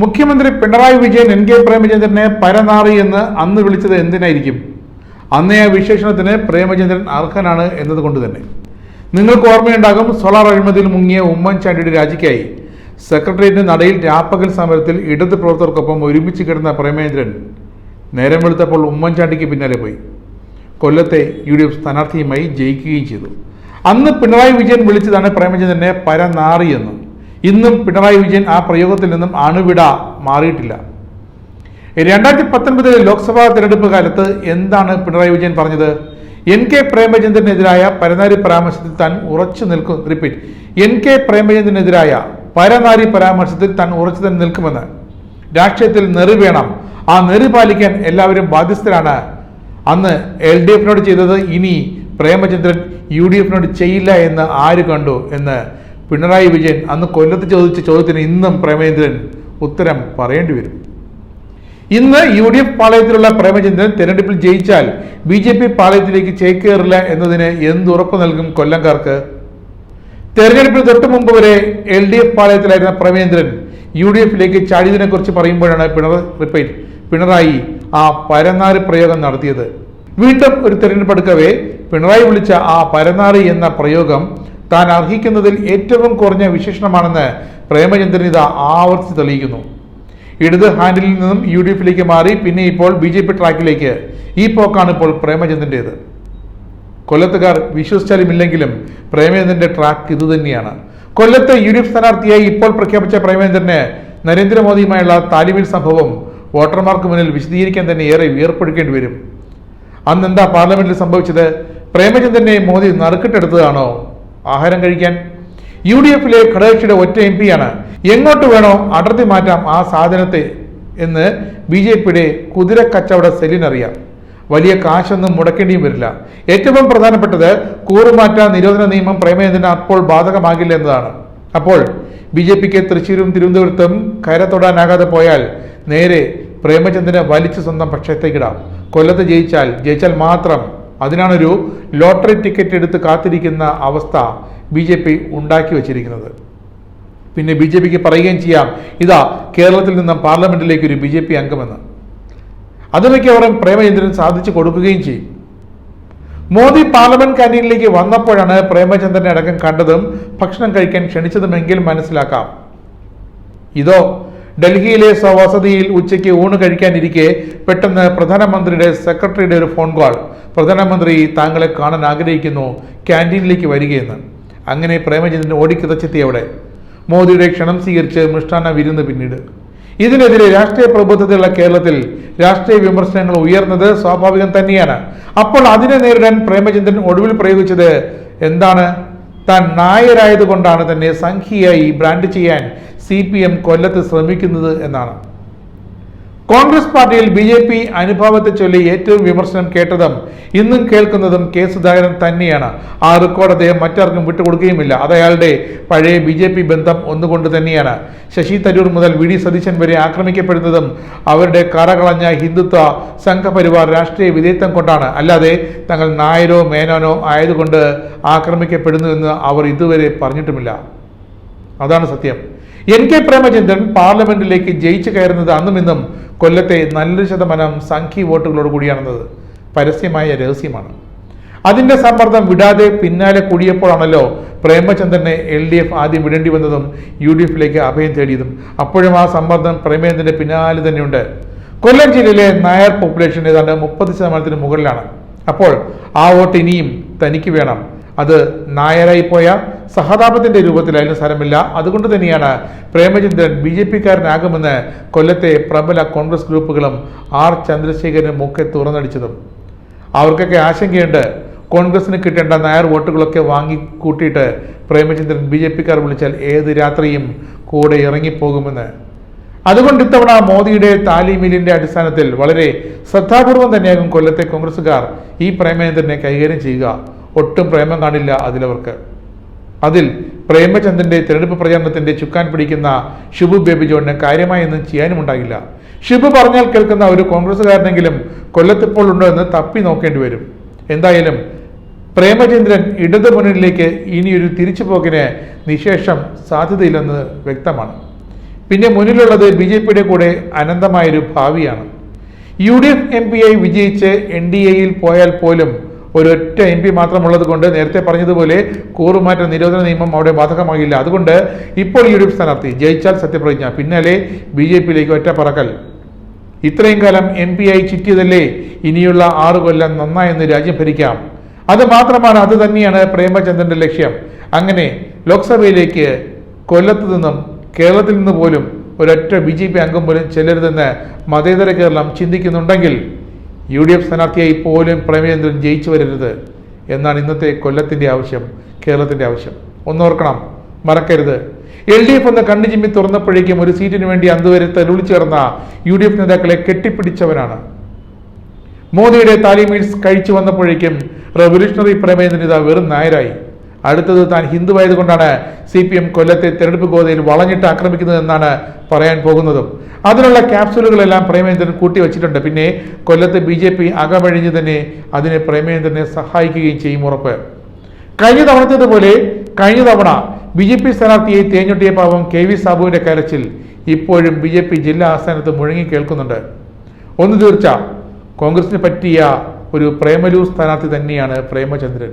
മുഖ്യമന്ത്രി Pinarayi Vijayan N K പ്രേമചന്ദ്രനെ പരനാറി എന്ന് അന്ന് വിളിച്ചത് എന്തിനായിരിക്കും? അന്നേ ആ വിശേഷണത്തിന് പ്രേമചന്ദ്രൻ അർഹനാണ് എന്നതുകൊണ്ട് തന്നെ. നിങ്ങൾക്ക് ഓർമ്മയുണ്ടാകും സോളാർ അഴിമതിയിൽ മുങ്ങിയ ഉമ്മൻചാണ്ടിയുടെ രാജിക്കായി സെക്രട്ടേറിയറ്റിന് നടയിൽ രാപ്പകൽ സമരത്തിൽ ഇടത് പ്രവർത്തകർക്കൊപ്പം ഒരുമിച്ച് കിടന്ന പ്രേമചന്ദ്രൻ നേരം വെളുത്തപ്പോൾ ഉമ്മൻചാണ്ടിക്ക് പിന്നാലെ പോയി. കൊല്ലത്തെ യു ഡി എഫ് സ്ഥാനാർത്ഥിയുമായി ജയിക്കുകയും ചെയ്തു. അന്ന് പിണറായി വിജയൻ വിളിച്ചതാണ് പ്രേമചന്ദ്രനെ പരനാറിയെന്നും ഇന്നും പിണറായി വിജയൻ ആ പ്രയോഗത്തിൽ നിന്നും അണുവിട മാറിയിട്ടില്ല. രണ്ടായിരത്തി പത്തൊൻപതിലെ ലോക്സഭാ തെരഞ്ഞെടുപ്പ് കാലത്ത് എന്താണ് പിണറായി വിജയൻ പറഞ്ഞത്? എൻ കെ പ്രേമചന്ദ്രനെതിരായ പരനാരി പരാമർശത്തിൽ താൻ ഉറച്ചു നിൽക്കും. റിപ്പീറ്റ് എൻ കെ പ്രേമചന്ദ്രനെതിരായ പരനാരി പരാമർശത്തിൽ താൻ ഉറച്ചു തന്നെ നിൽക്കുമെന്ന്. രാഷ്ട്രീയത്തിൽ നെറി വേണം. ആ നെറി പാലിക്കാൻ എല്ലാവരും ബാധ്യസ്ഥരാണ്. അന്ന് എൽ ഡി എഫിനോട് ചെയ്തത് ഇനി പ്രേമചന്ദ്രൻ യു ഡി എഫിനോട് ചെയ്യില്ല എന്ന് ആര് കണ്ടു എന്ന് പിണറായി വിജയൻ അന്ന് കൊല്ലത്ത് ചോദിച്ച ചോദ്യത്തിന് ഇന്നും പ്രേമചന്ദ്രൻ ഉത്തരം പറയേണ്ടി വരും. ഇന്ന് യു ഡി എഫ് പാളയത്തിലുള്ള പ്രേമചന്ദ്രൻ തെരഞ്ഞെടുപ്പിൽ ജയിച്ചാൽ ബി ജെ പി പാളയത്തിലേക്ക് ചേക്കേറില്ല എന്നതിന് എന്തുറപ്പ് നൽകും കൊല്ലംകാർക്ക്? തെരഞ്ഞെടുപ്പിന് തൊട്ട് മുമ്പ് വരെ എൽ ഡി എഫ് പാളയത്തിലായിരുന്ന പ്രേമേന്ദ്രൻ യു ഡി എഫിലേക്ക് ചാടിയതിനെ കുറിച്ച് പറയുമ്പോഴാണ് പിണറായി പിണറായി ആ പരനാറ് പ്രയോഗം നടത്തിയത്. വീണ്ടും ഒരു തെരഞ്ഞെടുപ്പ് എടുക്കവേ പിണറായി വിളിച്ച ആ പരനാറി എന്ന പ്രയോഗം താൻ അർഹിക്കുന്നതിൽ ഏറ്റവും കുറഞ്ഞ വിശേഷണമാണെന്ന് പ്രേമചന്ദ്രൻ ഇത് ആവർത്തിച്ച് തെളിയിക്കുന്നു. ഇടത് ഹാൻഡിൽ നിന്നും യു ഡി എഫിലേക്ക് മാറി പിന്നെ ഇപ്പോൾ ബി ജെ പി ട്രാക്കിലേക്ക്. ഈ പോക്കാണ് ഇപ്പോൾ പ്രേമചന്ദ്രന്റേത്. കൊല്ലത്തുകാർ വിശ്വസിച്ചാലും ഇല്ലെങ്കിലും പ്രേമേന്ദ്രന്റെ ട്രാക്ക് ഇതുതന്നെയാണ് കൊല്ലത്ത് യു ഡി എഫ് സ്ഥാനാർത്ഥിയായി ഇപ്പോൾ പ്രഖ്യാപിച്ച പ്രേമചന്ദ്രന് നരേന്ദ്രമോദിയുമായുള്ള താലിമിൽ സംഭവം വോട്ടർമാർക്ക് മുന്നിൽ വിശദീകരിക്കാൻ തന്നെ ഏറെ വിയർപ്പൊഴുക്കേണ്ടി വരും. അന്നെന്താ പാർലമെന്റിൽ സംഭവിച്ചത്? പ്രേമചന്ദ്രനെ മോദി നറുക്കിട്ടെടുത്തതാണോ? ആഹാരം കഴിക്കാൻ. യു ഡി എഫിലെ ഘടകകക്ഷിയുടെ ഒറ്റ എം ആണ് എങ്ങോട്ട് വേണോ അടർത്തി മാറ്റാം ആ സാധനത്തെ എന്ന് ബി ജെ പിയുടെ കുതിര കച്ചവട സെല്ലിനറിയാം. വലിയ കാശൊന്നും മുടക്കേണ്ടിയും വരില്ല. ഏറ്റവും പ്രധാനപ്പെട്ടത് കൂറുമാറ്റ നിരോധന നിയമം പ്രേമചന്ദ്രന് അപ്പോൾ ബാധകമാകില്ല എന്നതാണ്. അപ്പോൾ ബി ജെ പിക്ക് തൃശ്ശൂരും തിരുവനന്തപുരത്തും കരത്തൊടാനാകാതെ പോയാൽ നേരെ പ്രേമചന്ദ്രനെ വലിച്ചു സ്വന്തം പക്ഷത്തേക്കിടാം കൊല്ലത്ത് ജയിച്ചാൽ ജയിച്ചാൽ മാത്രം അതിനാണൊരു ലോട്ടറി ടിക്കറ്റ് എടുത്ത് കാത്തിരിക്കുന്ന അവസ്ഥ ബി ജെ പി ഉണ്ടാക്കി വച്ചിരിക്കുന്നത്. പിന്നെ ബി ജെ പിക്ക് പറയുകയും ചെയ്യാം ഇതാ കേരളത്തിൽ നിന്നും പാർലമെന്റിലേക്ക് ഒരു ബി ജെ പി അംഗമെന്ന്. അത് അവർ പ്രേമചന്ദ്രൻ സാധിച്ചു കൊടുക്കുകയും ചെയ്യും. മോദി പാർലമെന്റ് കാന്റീനിലേക്ക് വന്നപ്പോഴാണ് പ്രേമചന്ദ്രനെ അടക്കം കണ്ടതും ഭക്ഷണം കഴിക്കാൻ ക്ഷണിച്ചതുമെങ്കിൽ മനസ്സിലാക്കാം. ഇതോ ഡൽഹിയിലെ സ്വവസതിയിൽ ഉച്ചയ്ക്ക് ഊണ് കഴിക്കാനിരിക്കെ പെട്ടെന്ന് പ്രധാനമന്ത്രിയുടെ സെക്രട്ടറിയുടെ ഒരു ഫോൺ കോൾ. പ്രധാനമന്ത്രി താങ്കളെ കാണാൻ ആഗ്രഹിക്കുന്നു. ക്യാന്റീനിലേക്ക് വരികയെന്ന്. അങ്ങനെ പ്രേമചന്ദ്രൻ ഓടിക്കിതച്ചെത്തി അവിടെ. മോദിയുടെ ക്ഷണം സ്വീകരിച്ച് മിഷ്ടാന വിരുന്ന് പിന്നീട്. ഇതിനെതിരെ രാഷ്ട്രീയ പ്രബുദ്ധതയുള്ള കേരളത്തിൽ രാഷ്ട്രീയ വിമർശനങ്ങൾ ഉയർന്നത് സ്വാഭാവികം തന്നെയാണ്. അപ്പോൾ അതിനെ നേരിടാൻ പ്രേമചന്ദ്രൻ ഒടുവിൽ പ്രയോഗിച്ചത് എന്താണ്? താൻ നായരായതുകൊണ്ടാണ് തന്നെ സംഖ്യയായി ബ്രാൻഡ് ചെയ്യാൻ സി പി എം കൊല്ലത്ത് ശ്രമിക്കുന്നത് എന്നാണ്. കോൺഗ്രസ് പാർട്ടിയിൽ ബി ജെ പി അനുഭവത്തെ ചൊല്ലി ഏറ്റവും വിമർശനം കേട്ടതും ഇന്നും കേൾക്കുന്നതും കെ സുധാകരൻ തന്നെയാണ്. ആ റെക്കോർഡ് അദ്ദേഹം മറ്റാർക്കും വിട്ടുകൊടുക്കുകയുമില്ല. അത് അയാളുടെ പഴയ ബി ജെ പി ബന്ധം ഒന്നുകൊണ്ട് തന്നെയാണ്. ശശി തരൂർ മുതൽ വി ഡി സതീശൻ വരെ ആക്രമിക്കപ്പെടുന്നതും അവരുടെ കറകളഞ്ഞ ഹിന്ദുത്വ സംഘപരിവാർ രാഷ്ട്രീയ വിധേയത്വം കൊണ്ടാണ്. അല്ലാതെ തങ്ങൾ നായരോ മേനോനോ ആയതുകൊണ്ട് ആക്രമിക്കപ്പെടുന്നു എന്ന് അവർ ഇതുവരെ പറഞ്ഞിട്ടുമില്ല. അതാണ് സത്യം. എൻ കെ പ്രേമചന്ദ്രൻ പാർലമെന്റിലേക്ക് ജയിച്ചു കയറുന്നത് അന്നും ഇന്നും കൊല്ലത്തെ നല്ല ശതമാനം സംഖ്യ വോട്ടുകളോട് കൂടിയാണെന്നത് പരസ്യമായ രഹസ്യമാണ്. അതിന്റെ സമ്മർദ്ദം വിടാതെ പിന്നാലെ കൂടിയപ്പോഴാണല്ലോ പ്രേമചന്ദ്രനെ എൽ ഡി എഫ് ആദ്യം വിടേണ്ടി വന്നതും യു ഡി എഫിലേക്ക് അഭയം തേടിയതും. അപ്പോഴും ആ സമ്മർദ്ദം പ്രേമചന്ദ്രന്റെ പിന്നാലെ തന്നെയുണ്ട്. കൊല്ലം ജില്ലയിലെ നായർ പോപ്പുലേഷൻ ഏതാണ്ട് മുപ്പത് ശതമാനത്തിന് മുകളിലാണ്. അപ്പോൾ ആ വോട്ട് ഇനിയും തനിക്ക് വേണം. അത് നായരായി പോയ സഹതാപത്തിന്റെ രൂപത്തിലായാലും സ്ഥലമില്ല. അതുകൊണ്ട് തന്നെയാണ് പ്രേമചന്ദ്രൻ ബി ജെ പിക്കാരനാകുമെന്ന് കൊല്ലത്തെ പ്രബല കോൺഗ്രസ് ഗ്രൂപ്പുകളും ആർ ചന്ദ്രശേഖരനും ഒക്കെ തുറന്നടിച്ചതും. അവർക്കൊക്കെ ആശങ്കയുണ്ട്. കോൺഗ്രസിന് കിട്ടേണ്ട നായർ വോട്ടുകളൊക്കെ വാങ്ങി കൂട്ടിയിട്ട് പ്രേമചന്ദ്രൻ ബി ജെ പിക്കാർ വിളിച്ചാൽ ഏത് രാത്രിയും കൂടെ ഇറങ്ങിപ്പോകുമെന്ന്. അതുകൊണ്ട് ഇത്തവണ മോദിയുടെ താലിമിലിന്റെ അടിസ്ഥാനത്തിൽ വളരെ ശ്രദ്ധാപൂർവം തന്നെയാകും കൊല്ലത്തെ കോൺഗ്രസുകാർ ഈ പ്രേമചന്ദ്രനെ കൈകാര്യം ചെയ്യുക. ഒട്ടും പ്രേമം കാണില്ല അതിലവർക്ക്. അതിൽ പ്രേമചന്ദ്രന്റെ തെരഞ്ഞെടുപ്പ് പ്രചാരണത്തിന്റെ ചുക്കാൻ പിടിക്കുന്ന ഷിബു ബേബി ജോണിന് കാര്യമായൊന്നും ചെയ്യാനും ഉണ്ടാകില്ല ഷിബു പറഞ്ഞാൽ കേൾക്കുന്ന ഒരു കോൺഗ്രസ്സുകാരനെങ്കിലും കൊല്ലത്തിപ്പോൾ ഉണ്ടോ എന്ന് തപ്പി നോക്കേണ്ടി വരും. എന്തായാലും പ്രേമചന്ദ്രൻ ഇടതു മുന്നണിയിലേക്ക് ഇനിയൊരു തിരിച്ചുപോക്കിന് നിശേഷം സാധ്യതയില്ലെന്ന് വ്യക്തമാണ്. പിന്നെ മുന്നിലുള്ളത് ബി ജെ പിയുടെ കൂടെ അനന്തമായൊരു ഭാവിയാണ്. U D F M P ആയി വിജയിച്ച് എൻ ഡി എയിൽ പോയാൽ പോലും ഒരൊറ്റ എം പി മാത്രമുള്ളത് കൊണ്ട് നേരത്തെ പറഞ്ഞതുപോലെ കൂറുമാറ്റ നിരോധന നിയമം അവിടെ ബാധകമാകില്ല. അതുകൊണ്ട് ഇപ്പോൾ യു ഡി എഫ് സ്ഥാനാർത്ഥി ജയിച്ചാൽ സത്യപ്രതിജ്ഞ. പിന്നാലെ ബി ജെ പിയിലേക്ക് ഒറ്റ പറക്കൽ. ഇത്രയും കാലം എം പി ആയി ചുറ്റിയതല്ലേ? ഇനിയുള്ള ആറു കൊല്ലം നന്നായെന്ന് രാജ്യം ഭരിക്കാം. അത് മാത്രമാണ് അത് തന്നെയാണ് പ്രേമചന്ദ്രന്റെ ലക്ഷ്യം. അങ്ങനെ ലോക്സഭയിലേക്ക് കൊല്ലത്തു നിന്നും കേരളത്തിൽ നിന്ന് പോലും ഒരൊറ്റ ബി ജെ പി അംഗം പോലും ചെല്ലരുതെന്ന് മതേതര കേരളം ചിന്തിക്കുന്നുണ്ടെങ്കിൽ യു ഡി എഫ് സ്ഥാനാർത്ഥിയായി പോലും പ്രേമചന്ദ്രൻ ജയിച്ചു വരരുത് എന്നാണ് ഇന്നത്തെ കൊല്ലത്തിന്റെ ആവശ്യം കേരളത്തിന്റെ ആവശ്യം. ഒന്നോർക്കണം മറക്കരുത്. എൽ ഡി എഫ് എന്ന കണ്ണു ചിമ്മി തുറന്നപ്പോഴേക്കും ഒരു സീറ്റിന് വേണ്ടി അതുവരെ തെരുവിളിച്ചു ചേർന്ന യു ഡി എഫ് നേതാക്കളെ കെട്ടിപ്പിടിച്ചവനാണ് മോദിയുടെ താലിമീൽസ് കഴിച്ചു വന്നപ്പോഴേക്കും റവല്യൂഷണറി പ്രമേന്ദ്രൻ ഇതാ വെറും നായരായി. അടുത്തത് താൻ ഹിന്ദുവായതുകൊണ്ടാണ് സി പി എം കൊല്ലത്തെ തെരഞ്ഞെടുപ്പ് ഗോതയിൽ വളഞ്ഞിട്ട് ആക്രമിക്കുന്നത് എന്നാണ് പറയാൻ പോകുന്നതും. അതിനുള്ള ക്യാപ്സൂളുകളെല്ലാം പ്രേമേന്ദ്രൻ കൂട്ടി വെച്ചിട്ടുണ്ട് പിന്നെ കൊല്ലത്ത് ബി ജെ പി അകമഴിഞ്ഞ് തന്നെ അതിനെ പ്രേമേന്ദ്രനെ സഹായിക്കുകയും ചെയ്യും ഉറപ്പ്. കഴിഞ്ഞ തവണത്തേതുപോലെ കഴിഞ്ഞ തവണ ബി ജെ പി സ്ഥാനാർത്ഥിയെ തേഞ്ഞൊട്ടിയ പാവം കെ വി സാബുവിന്റെ കരച്ചിൽ ഇപ്പോഴും ബി ജെ പി ജില്ലാ ആസ്ഥാനത്ത് മുഴങ്ങി കേൾക്കുന്നുണ്ട്. ഒന്ന് തീർച്ച കോൺഗ്രസിന് പറ്റിയ ഒരു പ്രേമലു സ്ഥാനാർത്ഥി തന്നെയാണ് പ്രേമചന്ദ്രൻ.